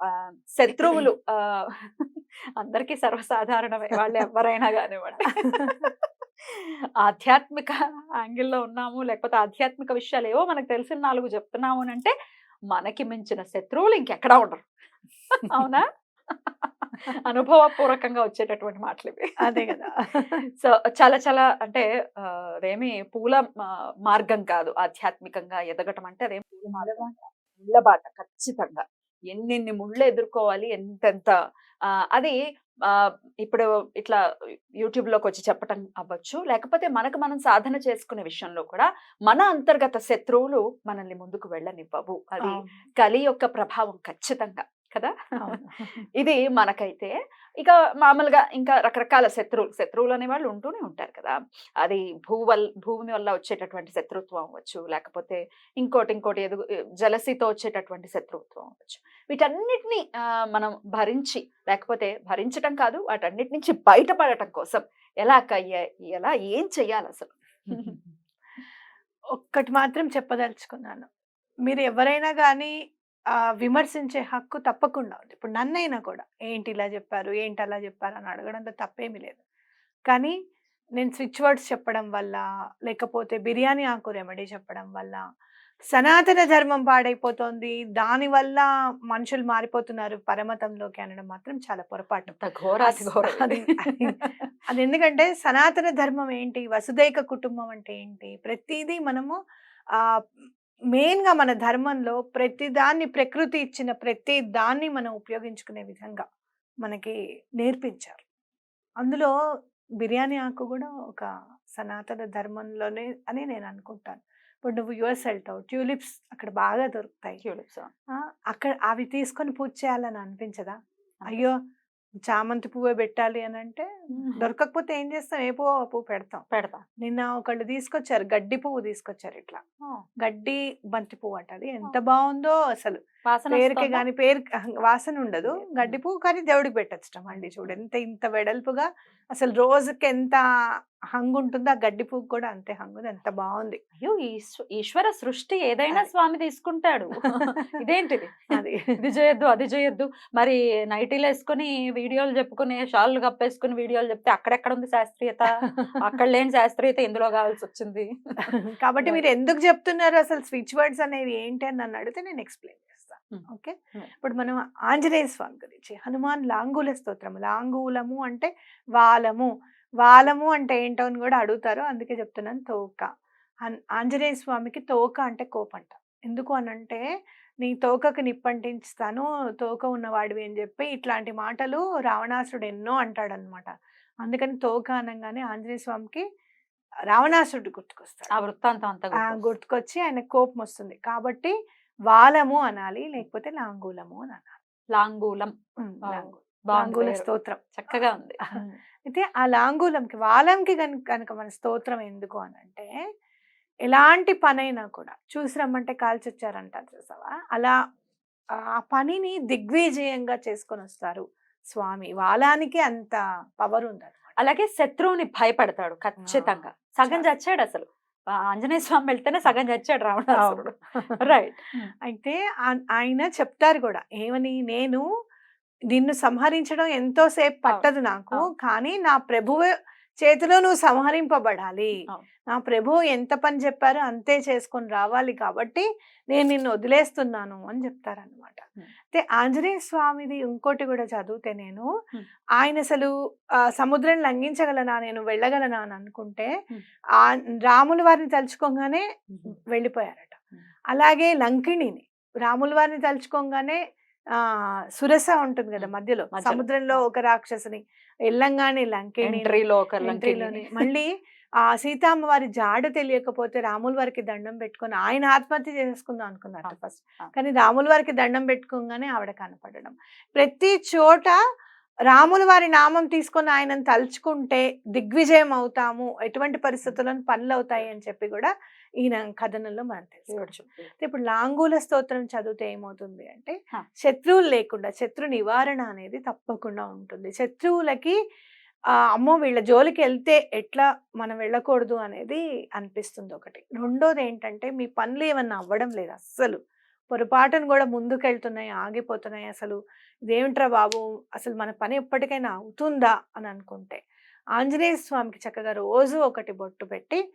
ఆ, శత్రువులు అందరికీ సర్వసాధారణమే. వాళ్ళు ఎవరైనా కానివ్వండి. ఆధ్యాత్మిక యాంగిల్లో ఉన్నాము లేకపోతే ఆధ్యాత్మిక విషయాలు ఏవో మనకు తెలిసిన నాలుగు చెప్తున్నాము అని అంటే మనకి మించిన శత్రువులు ఇంకెక్కడా ఉండరు. అవునా? అనుభవపూర్వకంగా వచ్చేటటువంటి మాటలు ఇవి. అదే కదా. సో చాలా చాలా అంటే అదేమి పూల మార్గం కాదు ఆధ్యాత్మికంగా ఎదగటం అంటే అదేం పూల మార్గం ముళ్ళ బాట ఖచ్చితంగా. ఎన్నెన్ని ముళ్ళు ఎదుర్కోవాలి ఎంతెంత ఆ, అది ఆ, ఇప్పుడు ఇట్లా యూట్యూబ్లోకి వచ్చి చెప్పటం అవ్వచ్చు. లేకపోతే మనకు మనం సాధన చేసుకునే విషయంలో కూడా మన అంతర్గత శత్రువులు మనల్ని ముందుకు వెళ్ళనివ్వవు. అది కలి యొక్క ప్రభావం ఖచ్చితంగా. కదా. ఇది మనకైతే ఇక మామూలుగా ఇంకా రకరకాల శత్రువులు శత్రువులు అనే వాళ్ళు ఉంటూనే ఉంటారు కదా. అది భూ వల్ భూమి వల్ల వచ్చేటటువంటి శత్రుత్వం అవ్వచ్చు లేకపోతే ఇంకోటి ఇంకోటి ఎదుగు జలసితో వచ్చేటటువంటి శత్రుత్వం అవ్వచ్చు. వీటన్నిటిని మనం భరించి లేకపోతే భరించటం కాదు వాటన్నిటి నుంచి బయటపడటం కోసం ఎలా ఎ- ఎలా ఏం చెయ్యాలి అసలు? ఒక్కటి మాత్రం చెప్పదలుచుకున్నాను. మీరు ఎవరైనా కానీ విమర్శించే హక్కు తప్పకుండా ఉంది. ఇప్పుడు నన్నైనా కూడా ఏంటి ఇలా చెప్పారు? ఏంటి అలా చెప్పారు? అని అడగడంలో తప్పేమీ లేదు. కానీ నేను స్విచ్ వర్డ్స్ చెప్పడం వల్ల లేకపోతే బిర్యానీ ఆకు రెమెడీ చెప్పడం వల్ల సనాతన ధర్మం పాడైపోతుంది. దానివల్ల మనుషులు మారిపోతున్నారు పరమతంలోకి అనడం మాత్రం చాలా పొరపాటు అది ఎందుకంటే సనాతన ధర్మం ఏంటి? వసుదైక కుటుంబం అంటే ఏంటి? ప్రతిదీ మనము ఆ మెయిన్గా మన ధర్మంలో ప్రతి దాన్ని ప్రకృతి ఇచ్చిన ప్రతి దాన్ని మనం ఉపయోగించుకునే విధంగా మనకి నేర్పించారు. అందులో బిర్యానీ ఆకు కూడా ఒక సనాతన ధర్మంలోనే అని నేను అనుకుంటాను. ఇప్పుడు నువ్వు యుఎస్ వెళ్తావు ట్యూలిప్స్ అక్కడ బాగా దొరుకుతాయి. ఆ, అక్కడ అవి తీసుకొని పూజ చేయాలని అనిపించదా? అయ్యో! చామంతి పువ్వే పెట్టాలి అని అంటే దొరకకపోతే ఏం చేస్తాం? ఏ పువ్వు పువ్వు పెడతాం. పెడతా. నిన్న ఒకళ్ళు తీసుకొచ్చారు గడ్డి పువ్వు తీసుకొచ్చారు ఇట్లా. గడ్డి బంతి పువ్వు అంట అది. ఎంత బాగుందో అసలు. పేరుకి? కానీ పేరు వాసన ఉండదు ఉంది. గడ్డి పువ్వు కానీ దేవుడికి పెట్టచ్చు అండి చూడు ఎంత ఇంత వెడల్పుగా అసలు రోజుకి ఎంత హంగు ఉంటుందో ఆ గడ్డి పువ్వు కూడా అంతే హంగు. ఎంత బాగుంది అయ్యో ఈశ్వ- ఈశ్వర సృష్టి ఏదైనా. స్వామి తీసుకుంటాడు ఇదేంటిది అది ఇది చేయొద్దు అది చేయొద్దు మరి నైటీలు వేసుకుని వీడియోలు చెప్పుకుని షాళ్ళు కప్పేసుకుని వీడియోలు చెప్తే అక్కడెక్కడ ఉంది శాస్త్రీయత అక్కడ లేని శాస్త్రీయత ఇందులో కావాల్సి వచ్చింది కాబట్టి మీరు ఎందుకు చెప్తున్నారు అసలు స్విచ్ వర్డ్స్ అనేవి ఏంటి అని నన్ను అడిగితే నేను ఎక్స్ప్లెయిన్. ఓకే. ఇప్పుడు మనం ఆంజనేయ స్వామి గురించి హనుమాన్ లాంగూల స్తోత్రము లాంగూలము అంటే వాలము. వాలము అంటే ఏంటో అని కూడా అడుగుతారు. అందుకే చెప్తున్నాను తోక. ఆంజనేయ స్వామికి తోక అంటే కోపంట. ఎందుకు అని అంటే నీ తోకకు నిప్పంటిస్తాను తోక ఉన్నవాడివి అని చెప్పి ఇట్లాంటి మాటలు రావణాసురుడు ఎన్నో అంటాడనమాట అందుకని తోక అనగానే ఆంజనేయ స్వామికి రావణాసురుడు గుర్తుకొస్తాడు. ఆ వృత్తాంతం అంతా. గుర్తుకొచ్చి ఆయన కోపం వస్తుంది కాబట్టి వాలము అనాలి లేకపోతే లాంగూలము అని అనాలి. లాంగూలం. లాంగూల. స్తోత్రం. చక్కగా ఉంది. అయితే ఆ లాంగూలంకి వాలంకి కనుక కనుక మన స్తోత్రం ఎందుకు అని అంటే ఎలాంటి పనైనా కూడా చూసి రమ్మంటే కాల్చొచ్చారంటారు చూసావా? అలా ఆ పనిని దిగ్విజయంగా చేసుకొని వస్తారు స్వామి. వాలానికి అంత పవర్ ఉంది అలాగే శత్రువుని భయపడతాడు ఖచ్చితంగా. సగం. చచ్చాడు అసలు ఆంజనేయ స్వామి వెళ్తేనే సగం చచ్చాడు రావణాసురుడు. రైట్ అయితే ఆయన చెప్తారు కూడా ఏమని నేను నిన్ను సంహరించడం ఎంతో సేపు పట్టదు నాకు. కానీ నా ప్రభువు చేతిలో నువ్వు సంహరింపబడాలి. నా ప్రభువు ఎంత పని చెప్పారో అంతే చేసుకొని రావాలి కాబట్టి నేను నిన్ను వదిలేస్తున్నాను అని చెప్తారనమాట. అయితే ఆంజనేయ స్వామిది ఇంకోటి కూడా చదివితే నేను. ఆయన అసలు సముద్రం లంఘించగలనా నేను వెళ్ళగలనా అని అనుకుంటే. ఆ రాముల వారిని తలుచుకోగానే వెళ్ళిపోయారట. అలాగే లంకిణిని రాముల వారిని తలుచుకోగానే ఆ సురస ఉంటుంది కదా మధ్యలో. సముద్రంలో ఒక రాక్షసుని వెళ్ళంగానే లంకిణి ఎంట్రీలో ఒక లంకిని. ఎంట్రీలోని మళ్ళీ ఆ సీతమ్మ వారి జాడ తెలియకపోతే రాముల వారికి దండం పెట్టుకొని ఆయన ఆత్మహత్య చేసుకుందాం అనుకున్నారు ఫస్ట్. కానీ రాముల వారికి దండం పెట్టుకోగానే ఆవిడ కనపడడం ప్రతి చోట రాముల వారి నామం తీసుకొని ఆయనను తలుచుకుంటే దిగ్విజయం అవుతాము ఎటువంటి పరిస్థితులను పనులు అవుతాయి అని చెప్పి కూడా ఈయన కథనంలో మనం తెలుసుకోవచ్చు. ఇప్పుడు లాంగూల స్తోత్రం చదివితే ఏమవుతుంది అంటే. శత్రువులు లేకుండా శత్రు నివారణ అనేది తప్పకుండా ఉంటుంది. శత్రువులకి ఆ, అమ్మో వీళ్ళ జోలికి వెళ్తే ఎట్లా మనం వెళ్ళకూడదు అనేది అనిపిస్తుంది ఒకటి. రెండోది ఏంటంటే మీ పనులు ఏమన్నా అవ్వడం లేదు అస్సలు. పొరపాటును కూడా ముందుకెళ్తున్నాయి ఆగిపోతున్నాయి అసలు. ఇదేమిట్రా బాబు? అసలు మన పని ఎప్పటికైనా అవుతుందా? అని అనుకుంటే. ఆంజనేయ స్వామికి చక్కగా రోజు ఒకటి బొట్టు పెట్టి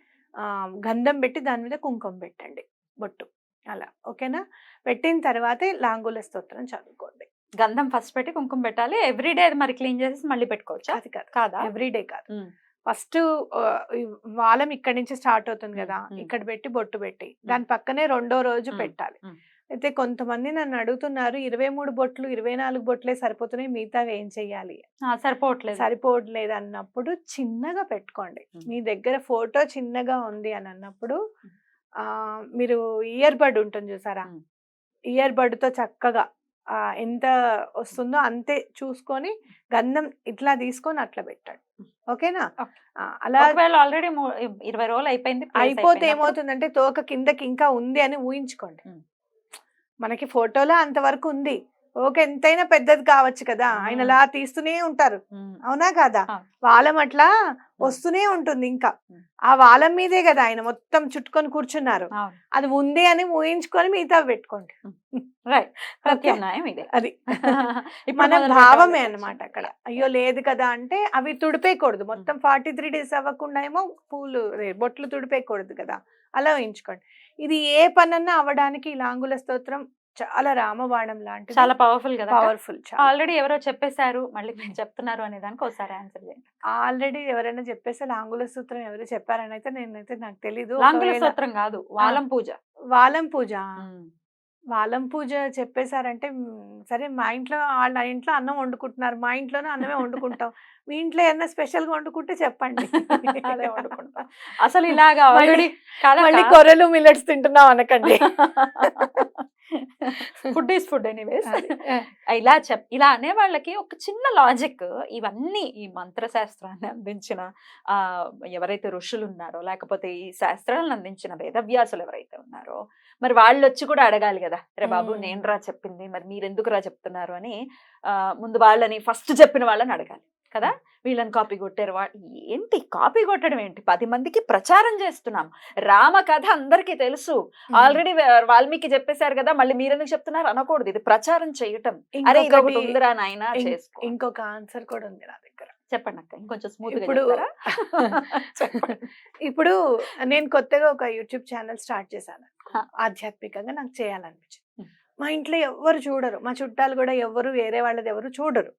గంధం పెట్టి దాని మీద కుంకుమ పెట్టండి. బొట్టు. అలా. ఓకేనా? పెట్టిన తర్వాతే లాంగుల స్తోత్రం చదువుకోండి. గంధం ఫస్ట్ పెట్టి కుంకుమ పెట్టాలి. ఎవ్రీడే అది మరి క్లీన్ చేసి మళ్ళీ పెట్టుకోవచ్చా? అది కాదు. కాదా? ఎవ్రీడే కాదు. ఉమ్. ఫస్ట్ వాలం ఇక్కడి నుంచి స్టార్ట్ అవుతుంది కదా. ఇక్కడ పెట్టి బొట్టు పెట్టి. దాని పక్కనే రెండో రోజు. పెట్టాలి. అయితే కొంతమంది నన్ను అడుగుతున్నారు ఇరవై మూడు బొట్లు ఇరవై నాలుగు బొట్లే సరిపోతున్నాయి మిగతా ఏం చెయ్యాలి? సరిపోవట్లేదు సరిపోవట్లేదు. అన్నప్పుడు చిన్నగా పెట్టుకోండి. మీ దగ్గర ఫోటో చిన్నగా ఉంది అని అన్నప్పుడు ఆ మీరు ఇయర్ బడ్ ఉంటుంది చూసారా. ఇయర్ బడ్తో చక్కగా ఆ, ఎంత వస్తుందో అంతే చూసుకొని గంధం ఇట్లా తీసుకొని అట్లా పెట్టండి. ఓకేనా? అలా ఆల్రెడీ ఇరవై రోజులు అయిపోయింది అయిపోతే ఏమవుతుందంటే తోక కిందకి ఇంకా ఉంది అని ఊహించుకోండి. మనకి ఫోటోలో అంతవరకు ఉంది. ఓకే ఎంతైనా పెద్దది కావచ్చు కదా. ఆయన. అలా తీస్తూనే ఉంటారు. అవునా కాదా. వాలం అట్లా వస్తూనే ఉంటుంది ఇంకా. ఆ వాలం మీదే కదా ఆయన మొత్తం చుట్టుకొని కూర్చున్నారు. అది ఉంది అని ఊహించుకొని మిగతా పెట్టుకోండి. రైట్ అది. మన భావమే. అన్నమాట. అక్కడ. అయ్యో లేదు కదా అంటే అవి తుడిపేయకూడదు. మొత్తం ఫార్టీ త్రీ డేస్ అవ్వకుండా ఏమో పూలు బొట్లు తుడిపేయకూడదు కదా. అలా ఊహించుకోండి. ఇది ఏ పనన్నా అవ్వడానికి లాంగుల స్తోత్రం చాలా రామబాణం లాంటిది. చాలా పవర్ఫుల్ కదా పవర్ఫుల్ ఆల్రెడీ ఎవరో చెప్పేశారు మళ్ళీ మీరు చెప్తున్నారు అనే దానికి ఒకసారి ఆన్సర్ చేయండి ఆల్రెడీ ఎవరైనా చెప్పేస్తే లాంగుల సూత్రం ఎవరు చెప్పారని అయితే నేనైతే నాకు తెలీదు. లాంగుల స్తోత్రం కాదు వాలం పూజ. వాలం పూజ. వాలం పూజ చెప్పేశారంటే సరే మా ఇంట్లో వాళ్ళ ఇంట్లో అన్నం వండుకుంటున్నారు. మా ఇంట్లోనే అన్నమే వండుకుంటాం. మీ ఇంట్లో ఏమన్నా స్పెషల్గా వండుకుంటే చెప్పండి. అదే వండుకుంటాం. అసలు ఇలాగా మళ్ళీ కొర్రలు మిల్లెట్స్ తింటున్నాం అనకండి. Food is food anyways. ఇలా చెప్ ఇలా అనే వాళ్ళకి ఒక చిన్న లాజిక్ ఇవన్నీ ఈ మంత్రశాస్త్రాన్ని అందించిన ఆ ఎవరైతే ఋషులు ఉన్నారో లేకపోతే ఈ శాస్త్రాలను అందించిన వేదవ్యాసులు ఎవరైతే ఉన్నారో మరి వాళ్ళు వచ్చి కూడా అడగాలి కదా. రే బాబు. నేను రా చెప్పింది. మరి మీరు ఎందుకు రా చెప్తున్నారు అని ఆ, ముందు వాళ్ళని ఫస్ట్ చెప్పిన వాళ్ళని అడగాలి. కదా! వీళ్ళని కాపీ కొట్టారు. ఏంటి కాపీ కొట్టడం ఏంటి? పది మందికి ప్రచారం చేస్తున్నాం. రామ కథ అందరికీ తెలుసు. ఆల్రెడీ వాల్మీకి చెప్పేశారు కదా! మళ్ళీ మీరెందుకు చెప్తున్నారు? అనకూడదు. ఇది ప్రచారం చేయటం. అరే ఇంకొకటి- ఉందిరా నాయనా ఇంకొక ఆన్సర్ కూడా ఉంది నా దగ్గర. చెప్పండి అక్క ఇంకొంచెం స్మూత్ ఇప్పుడు ఇప్పుడు నేను కొత్తగా ఒక యూట్యూబ్ ఛానల్ స్టార్ట్ చేశాను. ఆధ్యాత్మికంగా నాకు చేయాలనిపించింది. మా ఇంట్లో ఎవ్వరు చూడరు. మా చుట్టాలు కూడా ఎవ్వరు వేరే వాళ్ళది ఎవరు చూడరు.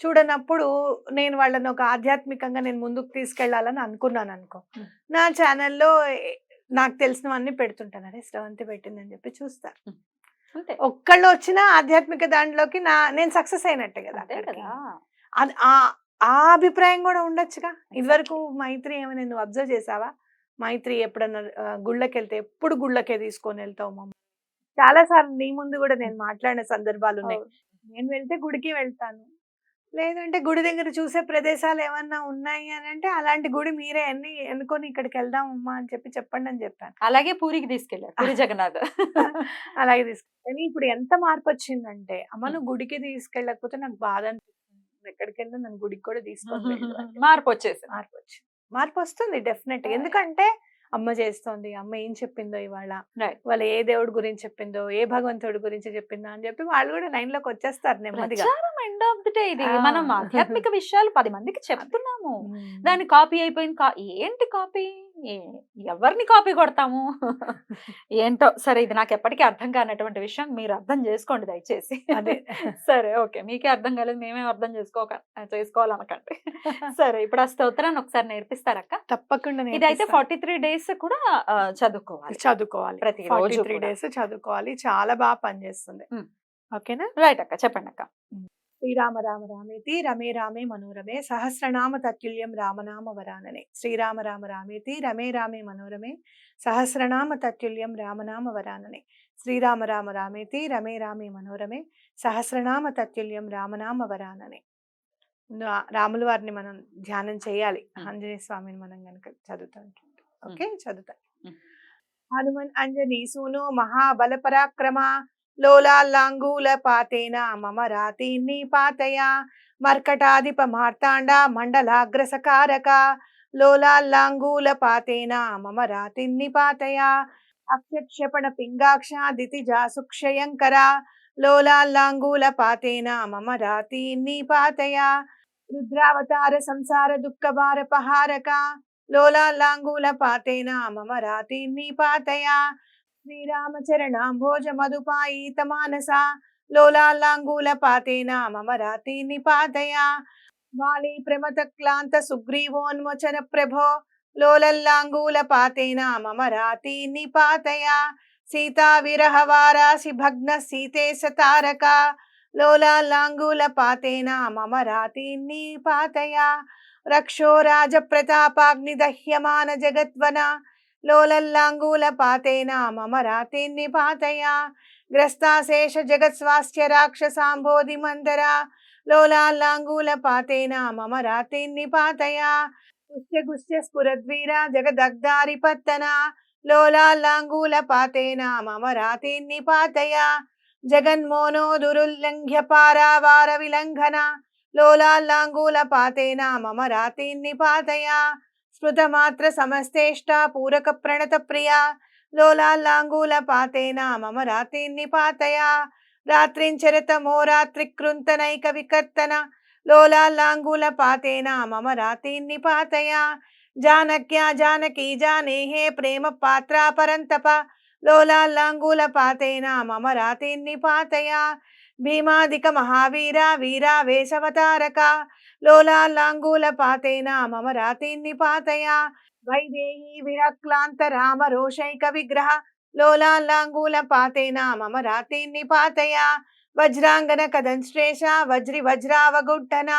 చూడనప్పుడు నేను వాళ్ళని ఒక ఆధ్యాత్మికంగా నేను ముందుకు తీసుకెళ్ళాలని అనుకున్నాను అనుకో. నా ఛానల్లో నాకు తెలిసినవన్నీ పెడుతుంటాను. అరే శ్రవంతి పెట్టిందని చెప్పి చూస్తారు ఒక్కళ్ళు వచ్చినా ఆధ్యాత్మిక దాంట్లోకి నా నేను సక్సెస్ అయినట్టే కదా ఆ అభిప్రాయం కూడా ఉండొచ్చుగా. ఇదివరకు మైత్రి ఏమైనా నువ్వు అబ్జర్వ్ చేసావా? మైత్రి ఎప్పుడన్నా గుళ్ళకి వెళ్తే ఎప్పుడు గుళ్ళకే తీసుకొని వెళ్తావు మమ్మల్ని చాలా సార్లు నీ ముందు కూడా నేను మాట్లాడిన సందర్భాలు ఉన్నాయి. నేను వెళ్తే గుడికి వెళ్తాను. లేదంటే గుడి దగ్గర చూసే ప్రదేశాలు ఏమన్నా ఉన్నాయి అని అంటే అలాంటి గుడి మీరే అన్ని ఎన్నుకొని ఇక్కడికి వెళ్దాం అమ్మా అని చెప్పి చెప్పండి అని చెప్పాను. అలాగే పూరికి తీసుకెళ్ళారు. పూరి జగన్నాథ్. అలాగే తీసుకెళ్ళి ఇప్పుడు ఎంత మార్పు వచ్చిందంటే అమ్మ నువ్వు గుడికి తీసుకెళ్ళకపోతే నాకు బాధ అనిపిస్తుంది నువ్వు ఎక్కడికి వెళ్ళినా నన్ను గుడికి కూడా అని. మార్పు వచ్చేసి మార్పు వచ్చింది మార్పు వస్తుంది డెఫినెట్ ఎందుకంటే అమ్మ చేస్తోంది అమ్మ ఏం చెప్పిందో ఇవాళ. వాళ్ళ ఏ దేవుడి గురించి చెప్పిందో ఏ భగవంతుడి గురించి చెప్పిందో అని చెప్పి వాళ్ళు కూడా లైన్లోకి వచ్చేస్తారు నెమ్మదిగా. ప్రచారం ఎండ్ ఆఫ్ ది డే ఇది. మనం ఆధ్యాత్మిక విషయాలు పది మందికి చెప్తున్నాము. దాని కాపీ అయిపోయింది. కా- ఏంటి కాపీ ఎవరిని కాపీ కొడతాము? ఏంటో సరే ఇది నాకు ఎప్పటికీ అర్థం కానటువంటి విషయం మీరు అర్థం చేసుకోండి దయచేసి. అదే. సరే ఓకే. మీకే అర్థం కాలేదు మేమే అర్థం చేసుకోక చేసుకోవాలనకండి. సరే ఇప్పుడు ఆ స్తోత్రాన్ని ఒకసారి నేర్పిస్తారక్క. తప్పకుండా ఇది అయితే నేర్పిస్తాను. ఫార్టీ త్రీ డేస్ కూడా చదువుకోవాలి. చదువుకోవాలి. ప్రతి ఫార్టీ త్రీ. డేస్ చదువుకోవాలి. చాలా బాగా పనిచేస్తుంది. ఓకేనా? రైట్ అక్క చెప్పండి అక్క శ్రీరామ రామ రామేతి రమే రామే మనోరమే సహస్రనామ తత్తుల్యం రామనామ వరాననే. శ్రీరామ రామ రామేతి రమే రామే మనోరమే సహస్రనామ తత్తుల్యం రామనామ వరాననే. శ్రీరామ రామ రామేతి రమే రామే మనోరమే సహస్రనామ తత్తుల్యం రామనామ వరాననే. రాముల వారిని మనం ధ్యానం చేయాలి. ఆంజనేయ స్వామిని మనం కనుక చదువుతాం ఓకే? చదువుతాం. Hmm. హనుమన్ అంజనీ సూను మహాబల పరాక్రమ లోలాల్లాంగూల పాతేన? మమ రాతీన్ని పాతయ? మర్కటాధిప మార్తాండ? మండలాగ్రసకారక లోలాల్లాంగూల పాతేన? మమ రాతిన్ని పాతయ? అక్షక్షపణ పింగాక్ష దితిజా సుక్షయంకర? లోలాల్లాంగూల పాతేన? మమ రాతీన్ని పాతయ? రుద్రావతార సంసార దుఃఖ భారపహారక లోలాల్లాంగూల పాతేన? మమ రాతీన్ని పాతయ? శ్రీరామచరణాంభోజ మధుపాయీత మానస లోలాల్లాంగూల పాతేన మమ రాతీన్ని నిపాతయా వాలి ప్రమత క్లాంత సుగ్రీవోన్మోచన ప్రభో లోలల్లాంగూల పాతేన మమ రాతీన్ని పాతయ సీతా విరహ వారాసి భగ్న సీతే సతారక లోలాల్లాంగూల పాతేన మమ రాతీన్ని పాతయ రక్షో రాజ ప్రతాపాగ్ని దహ్యమాన జగద్వన లోలల్లాంగూల పాతేన మమ రాతీన్ని పాతయా గ్రస్తాశేష జగత్స్వాస్థ్య రాక్షసాంబోధి మందర. లోలాల్లాంగూల పాతేన మమ రాతీన్ని పాతయా గుస్య గుస్య స్ఫురద్వీర జగదగ్ధారి పత్తన. లోలాల్లాంగూల పాతేన మమ రాతీన్ని పాతయా జగన్మోనో దురుల్లంఘ్య పారావార విలంఘన. లోలాల్లాంగూల పాతేన మమ రాతీన్ని పాతయా స్మృతమాత్ర సమస్తేష్ట పూరక ప్రణత ప్రియ. లోలాల్లాంగూల పాతేన మమ రాత్రిన్ని పాతయా. రాత్రించరత మోరాత్రి కృంతనైక వికర్తన. లోలాల్లాంగూల పాతేన మమ రాత్రిన్ని పాతయా. జానక్యా జానకీ జానేహే ప్రేమ పాత్రా పరంతప. లోలాల్లాంగూల పాతేన మమ రాత్రిన్ని పాతయా. భీమాదిక మహావీర వీరా వేషవతారక లోలాల్లాంగూల పాతేన? మమ రాతేన్ని పాతయా? వైదేహి విరక్లాంత రామ రోషైక విగ్రహ లోలాల్లాంగూల పాతేన? మమ రాతేన్ని పాతయా? వజ్రాంగన కదంశ్లేష వజ్రి వజ్రావగుట్టన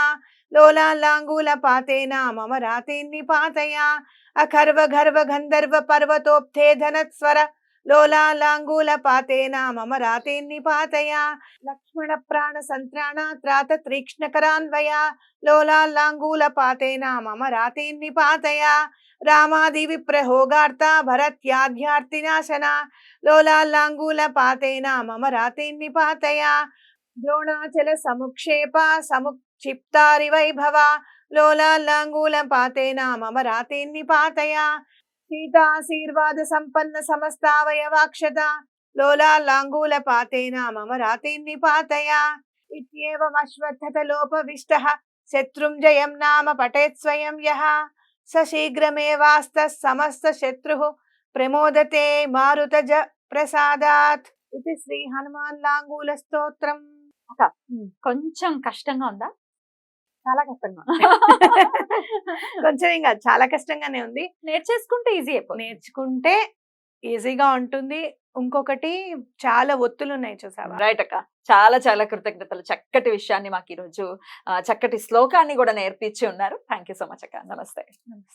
లోలాల్లాంగూల పాతేన? మమ రాతేన్ని పాతయా? అఖర్వ గర్వ గంధర్వ పర్వతోప్తే ధనస్వర లోలాల్లాంగూల పాతేన మమ రాతేన్ని పాతయ. లక్ష్మణ ప్రాణ సంత్రాణ త్రాత తీక్ష్ణకరాన్వయ. లోలాల్లాంగూల పాతేన మమ రాతేన్ని పాతయ. రామాది విప్రహోగార్త భరత్యాధ్యార్థినాశన లోలాల్లాంగూల పాతేన మమ రాతేన్ని పాతయ. ద్రోణాచల సముక్షేప సముక్షిప్తారి వైభవ. లోలాల్లాంగూల పాతేన మమ రాతేన్ని పాతయ. సీతాశీర్వాద సంపన్న సమస్తావయవాక్షత. లోలాల్లాంగూల పాతేన మమ రాతీన్ని పాతయ. ఇత్యేవమశ్వత్థత లోపవిష్టః. శత్రుం జయం నామ పఠేత్ స్వయం యః. స శీఘ్రమేవాస్త సమస్త శత్రుః. ప్రమోదతే మారుతజ ప్రసాదాత్. ఇది శ్రీ హనుమాన్ లాంగూల స్తోత్రం. కొంచెం కష్టంగా ఉందా? చాలా కష్టంగా కొంచెం ఇంకా చాలా కష్టంగానే ఉంది. నేర్చేసుకుంటే ఈజీ నేర్చుకుంటే ఈజీగా ఉంటుంది. ఇంకొకటి చాలా ఒత్తులు ఉన్నాయి చూసావా? రైట్ అక్క. చాలా చాలా కృతజ్ఞతలు. చక్కటి విషయాన్ని మాకు ఈరోజు చక్కటి శ్లోకాన్ని కూడా నేర్పించి ఉన్నారు. థ్యాంక్ యూ సో మచ్ అక్క. నమస్తే.